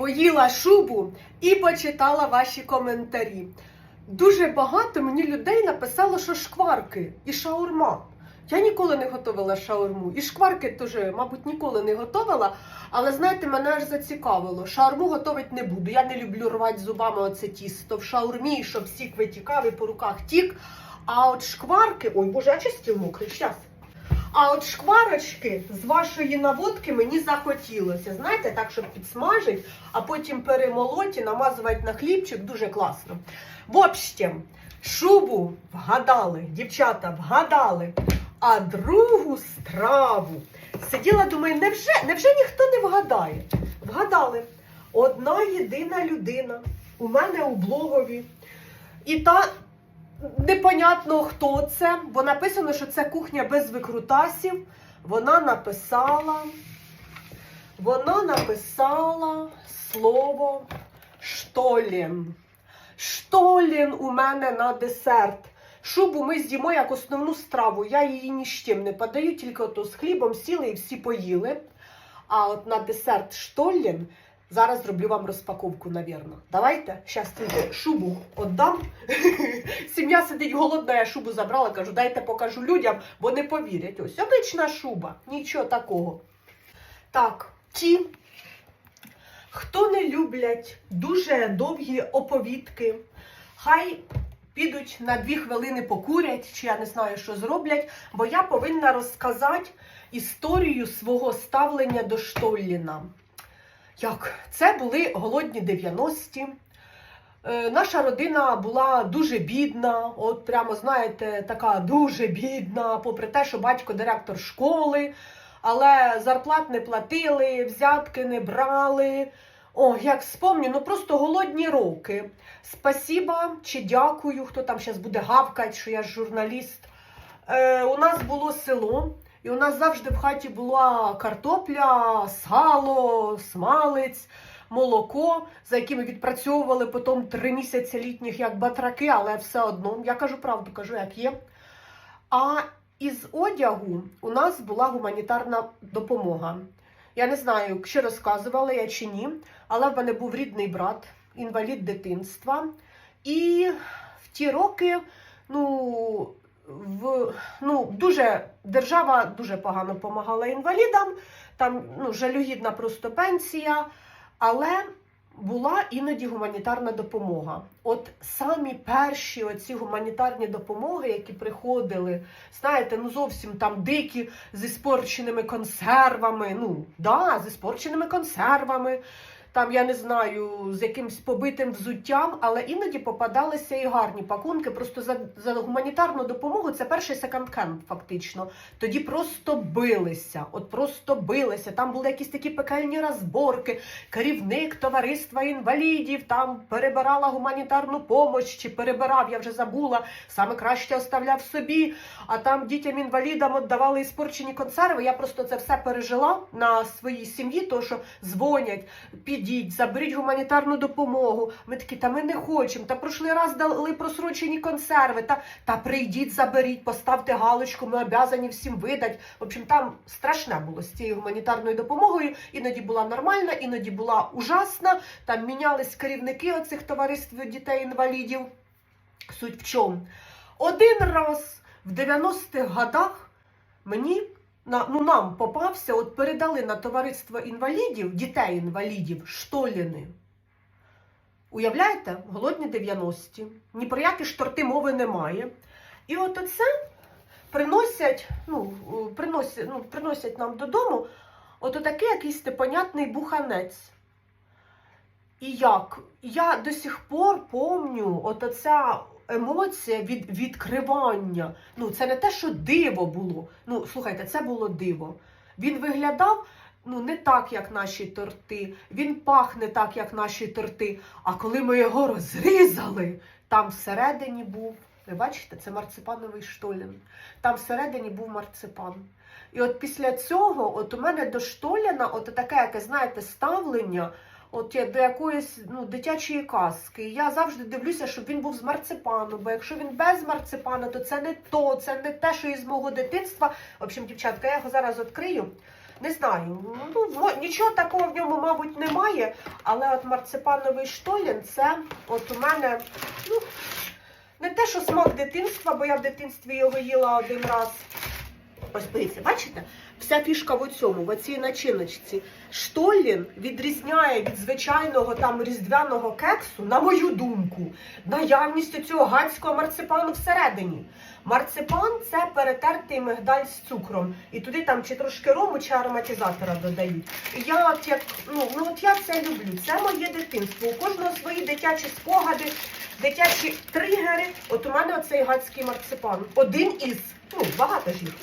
поїла шубу і почитала ваші коментарі. Дуже багато мені людей написало, що шкварки і шаурма. Я ніколи не готувала шаурму. І шкварки теж, мабуть, ніколи не готувала. Але знаєте, мене аж зацікавило. Шаурму готувати не буду. Я не люблю рвати зубами оце тісто в шаурмі, щоб сік витікав і по руках тік. А от шкварки, ой, боже, а чи стіл мокрий, щас. А от шкварочки з вашої наводки мені захотілося. Знаєте, так, щоб підсмажити, а потім перемолоть і намазувати на хлібчик дуже класно. В общем, шубу вгадали, дівчата вгадали. А другу страву сиділа, думаю, невже, невже ніхто не вгадає? Вгадали. Одна єдина людина у мене у блогові. І та непонятно хто це, бо написано, що це кухня без викрутасів. Вона написала, вона написала слово штолін. Штолін у мене на десерт. Шубу ми з'їмо як основну страву. Я її ні з чим не подаю, тільки ото з хлібом сіли і всі поїли. А от на десерт штолін зараз зроблю вам розпаковку, навірно. Давайте, зараз тільки шубу віддам. Сім'я сидить голодна, я шубу забрала, кажу, дайте покажу людям, бо не повірять. Ось обична шуба, нічого такого. Так, ті, хто не люблять дуже довгі оповідки, хай підуть на дві хвилини покурять, чи я не знаю, що зроблять, бо я повинна розказати історію свого ставлення до Штолліна. Як? Це були голодні 90-ті. Е, наша родина була дуже бідна, от прямо знаєте, така дуже бідна, попри те, що батько директор школи, але зарплат не платили, взятки не брали. О, як спомню, ну просто голодні роки. Спасіба чи дякую, хто там зараз буде гавкати, що я ж журналіст. Е, у нас було село, і у нас завжди в хаті була картопля, сало, смалець, молоко, за якими відпрацьовували потім три місяці літніх як батраки, але все одно, я кажу правду, кажу, як є. А із одягу у нас була гуманітарна допомога. Я не знаю, чи розказувала я чи ні, але в мене був рідний брат, інвалід дитинства. І в ті роки, ну, в, ну, дуже держава дуже погано допомагала інвалідам, там ну, жалюгідна просто пенсія, але була іноді гуманітарна допомога. От самі перші оці гуманітарні допомоги, які приходили, знаєте, ну зовсім там дикі зі спорченими консервами. Ну, да, зі спорченими консервами. Там я не знаю, з якимсь побитим взуттям, але іноді попадалися і гарні пакунки. Просто за, за гуманітарну допомогу це перший секонд-хенд, фактично. Тоді просто билися, от просто билися. Там були якісь такі пекельні розборки. Керівник товариства інвалідів там перебирала гуманітарну помощь, чи перебирав, я вже забула. Саме краще оставляв собі. А там дітям інвалідам віддавали іспорчені консерви. Я просто це все пережила на своїй сім'ї, то що дзвонять підіть, заберіть гуманітарну допомогу. Ми такі, та ми не хочемо. Та прошлий раз дали просрочені консерви. Та, та прийдіть, заберіть, поставте галочку, ми обязані всім видати. В общем, там страшне було з цією гуманітарною допомогою. Іноді була нормальна, іноді була ужасна. Там мінялись керівники оцих товариств дітей-інвалідів. Суть в чому? Один раз в 90-х годах мені на, ну, нам попався, от передали на товариство інвалідів, дітей-інвалідів, штоліни. Уявляєте, голодні 90-ті, ні про які шторти мови немає. І от оце приносять, ну, приносять, ну, приносять нам додому от отакий якийсь непонятний буханець. І як? Я до сих пор помню, от оця емоція від відкривання. Ну, це не те, що диво було. Ну, слухайте, це було диво. Він виглядав ну, не так, як наші торти. Він пахне так, як наші торти. А коли ми його розрізали, там всередині був. Ви бачите, це марципановий штолін. Там всередині був марципан. І от після цього, от у мене до штоляна, от таке, яке, знаєте, ставлення. От я до якоїсь ну, дитячої казки. Я завжди дивлюся, щоб він був з марципану, бо якщо він без марципану, то це не то, це не те, що із мого дитинства. В общем, дівчатка, я його зараз відкрию. Не знаю. Ну, нічого такого в ньому, мабуть, немає. Але от марципановий штолін це от у мене, ну, не те, що смак дитинства, бо я в дитинстві його їла один раз. Ось дивіться, бачите? Вся фішка в цьому, в оцій начиночці. Штоллін відрізняє від звичайного там різдвяного кексу, на мою думку, наявністю цього гадського марципану всередині. Марципан це перетертий мигдаль з цукром. І туди там чи трошки рому, чи ароматизатора додають. Я от як ну, ну от я це люблю. Це моє дитинство. У кожного свої дитячі спогади, дитячі тригери. От у мене оцей гадський марципан. Один із. Ну, багато ж їх.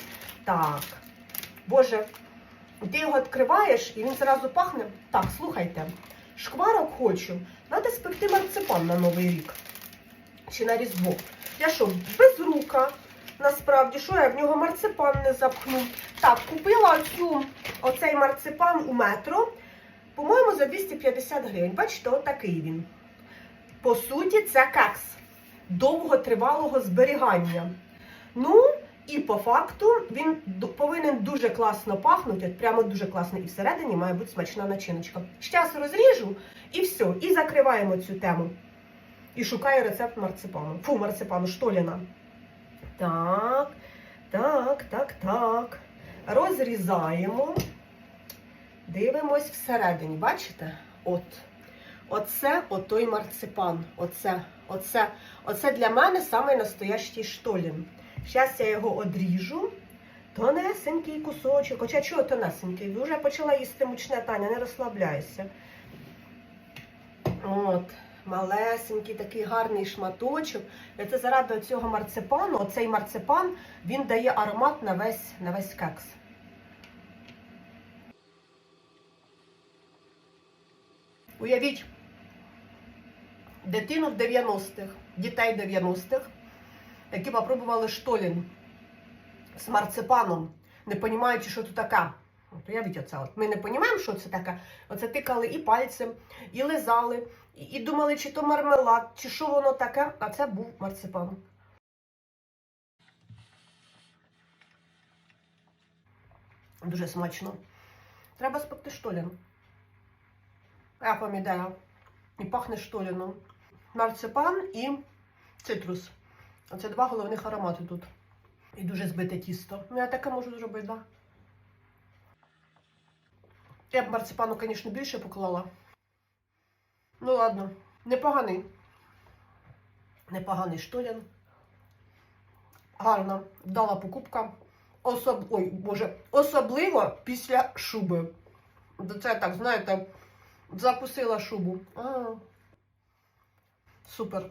Так. Боже, ти його відкриваєш і він зразу пахне. Так, слухайте. Шкварок хочу. Надо спекти марципан на Новий рік. Чи на Різдво. Я що, без рука? Насправді, що я в нього марципан не запхну. Так, купила оцю, оцей марципан у метро, по-моєму, за 250 гривень. Бачите, отакий він. По суті, це кекс довготривалого зберігання. Ну, і по факту він повинен дуже класно пахнути, прямо дуже класно. І всередині має бути смачна начиночка. Щас розріжу і все. І закриваємо цю тему. І шукаю рецепт марципану. Фу, марципану, штоліна. Так, так, так, так. Розрізаємо. Дивимось всередині. Бачите? От. Оце отой марципан. Оце, оце, оце для мене самий настоящий штолін. Зараз я його одріжу. Тонесенький кусочок. Хоча чого тонесенький? Вже почала їсти мучне Таня, не розслабляйся. От, малесенький такий гарний шматочок. І це заради цього марципану. Оцей марципан він дає аромат на весь, на весь кекс. Уявіть, дитину в 90-х, дітей 90-х, які попробували штолін з марципаном, не розуміючи, що це таке. От уявіть оце. Ми не розуміємо, що це таке. Оце тикали і пальцем, і лизали, і, і думали, чи то мармелад, чи що воно таке, а це був марципан. Дуже смачно. Треба спекти штолін. Як вам? І пахне штоліном. Марципан і цитрус. Оце два головних аромати тут. І дуже збите тісто. Ну, я таке можу зробити, так? Да? Я б марципану, звісно, більше поклала. Ну ладно, непоганий. Непоганий штолін. Гарна, вдала покупка. Особ... Ой, боже, особливо після шуби. Це так, знаєте, закусила шубу. А, супер.